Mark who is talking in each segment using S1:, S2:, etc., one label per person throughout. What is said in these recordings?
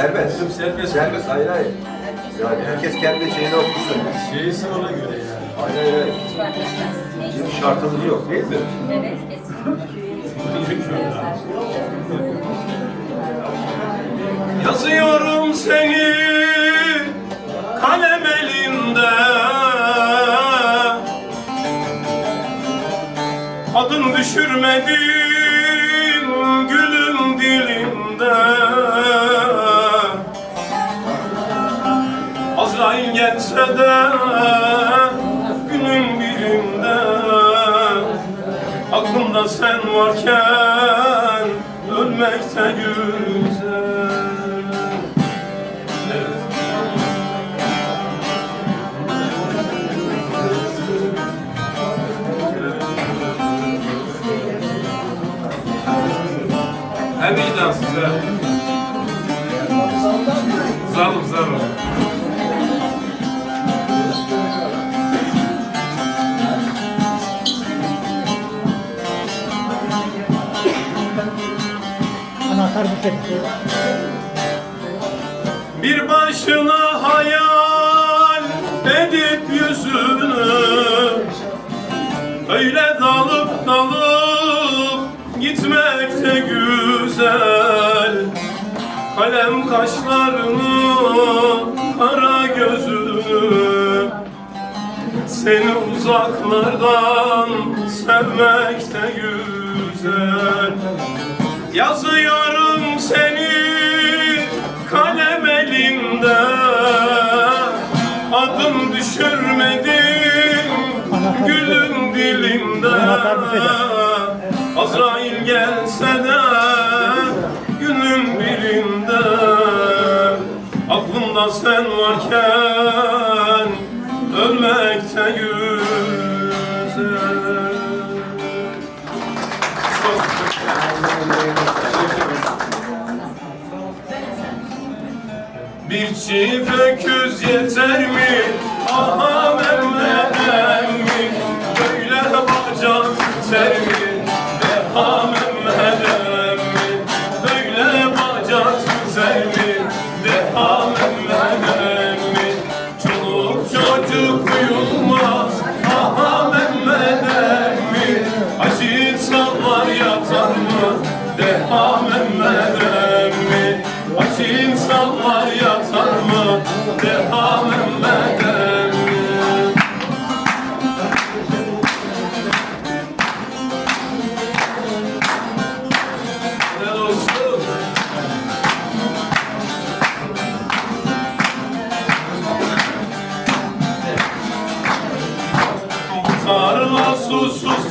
S1: Serbest.
S2: Serbest.
S1: Serbest, hayır hayır. Yani herkes kendi şeyini okusun.
S2: Şeysi ona göre yani.
S1: Hayır hayır. Bizim şartımız yok değil mi?
S3: Evet.
S2: Yazıyorum seni kalem elinde Adın düşürmedin gülüm dilinde Gelse de günün birinde Aklımda sen varken ölmek de güzel. Hem vicdansız ha. Zalim zalim. Bir başına hayal edip yüzünü Öyle dalıp dalıp gitmek de güzel. Kalem kaşlarını, kara gözünü Seni uzaklardan sevmek de güzel. Yazıyorum gülün dilinde Azrail gelse de günün birinde. Aklımda sen varken ölmek de güzel Bir çift öküz yeter mi? Aha mi? Deha Mehmet emmi Böyle bacak yeter mi? Deha Mehmet emmi Çoluk çocuk uyulmaz Aha Mehmet emmi Acı insanlar yatar mı? Deha Mehmet emmi Acı insanlar yatar mı? Deha Mehmet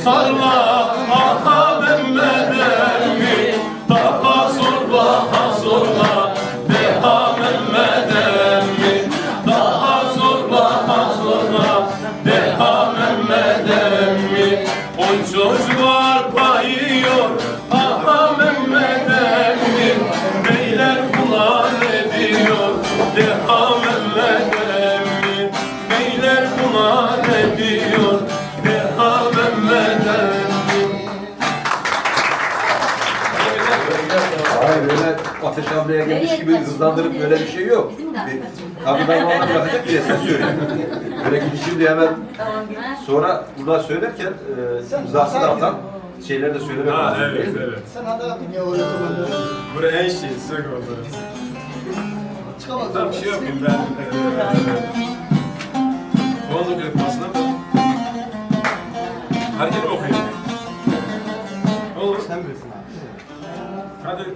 S2: susuz tarla Aha Mehmet emmi Daha zor daha zorla Deha Mehmet emmi Daha zor daha zorla Deha Mehmet emmi On çocuk var
S1: Ateş ablaya gelmiş gibi hızlandırıp böyle bir şey yok. Kapıdan bana bırakacak diye sen söyle. Böyle gidişim diye hemen sonra burada söylerken e, da atan şeyleri de söylemek
S2: Ha
S1: lazım
S2: evet
S1: değil mi?
S2: evet.
S4: Sen anlattın ya oraya
S2: Buraya en şey sık oldu. Tam bir şey ki ben. Boğazlık yapmasına da. Hareket mi okuyayım? Olur.
S4: Sen bilirsin abi.
S2: Hadi.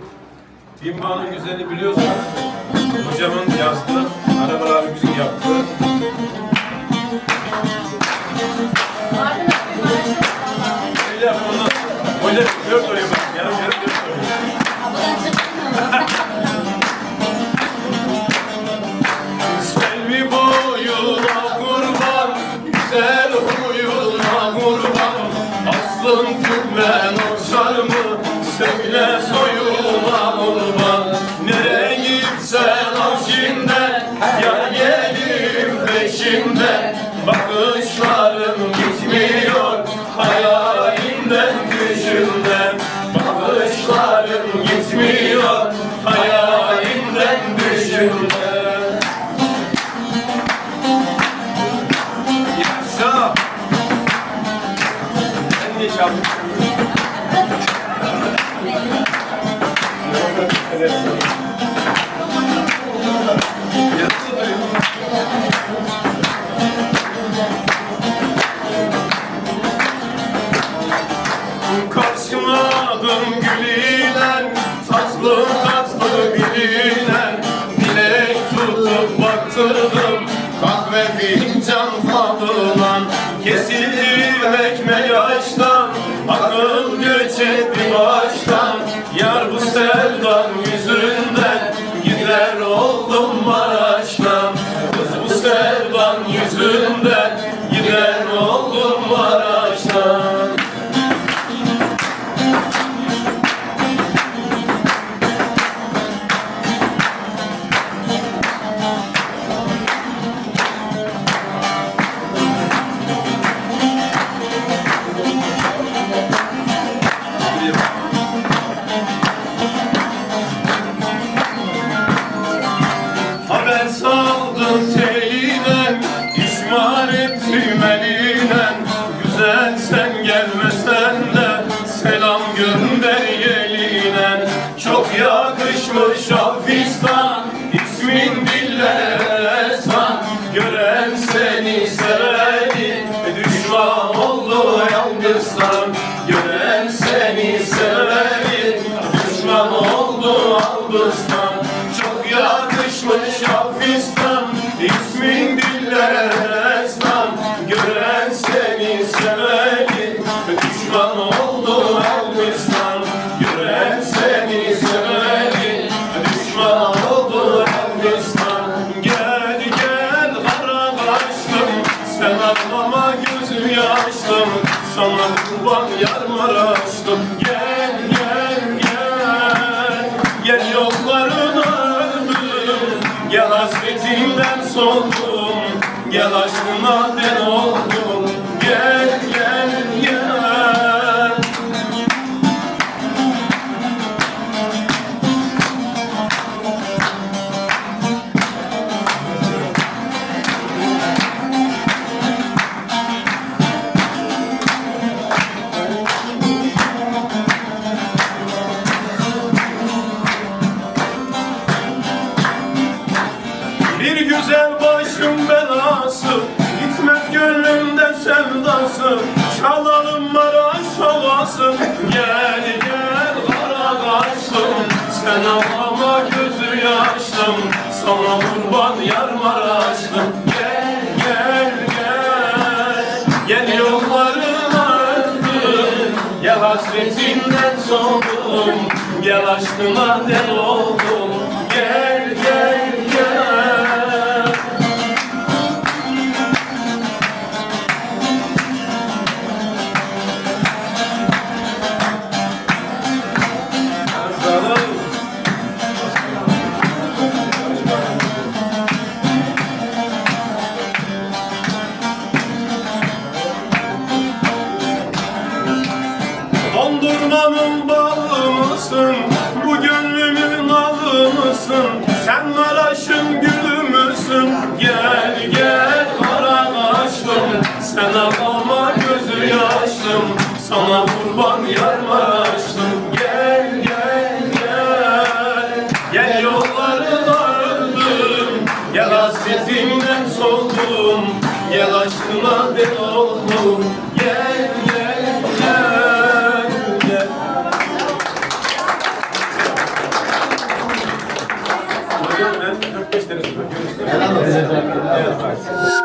S2: Bimba'nın güzelini biliyorsun. Hocamın yazdığı, arabalar müzik yaptığı. Yap ondan. Hoca dört oraya bak. Yarım yarım dört oraya. Selvi boyuna kurban, güzel huyuna kurban Aslın tümmen niye çaldım? Gider oldum Maraş'tan? Kız bu sevdan yüzünden eline Güzel sen gelmesen de Selam gönder yeline Çok yakışmış Afistan İsmin dillere san Gören seni seveni Düşman oldu yalnızsan. Gören yaşlım Sana kurban yar maraşlım Gel gel gel Gel yollarına öldüm Gel hasretinden soldum Gel aşkına den oldum gönlümden sevdası Çalalım Maraş havası. Gel gel kara kaşlım Sen ağlama gözü yaşlım Sana kurban yar Maraşlım Gel gel gel Gel yollarına öldüm Gel hasretinden soğudum Gel aşkına del oldum. Gel gel Sen Maraş'ın gülü müsün? Gel gel kara kaşlım Sen ağlama gözü yaşlım. Sana kurban yar Maraşlım Gel gel gel. Gel yollarına öldüm. Gel hasretimden soldum. Gel aşkına del oldum. Gel gel edeceğim.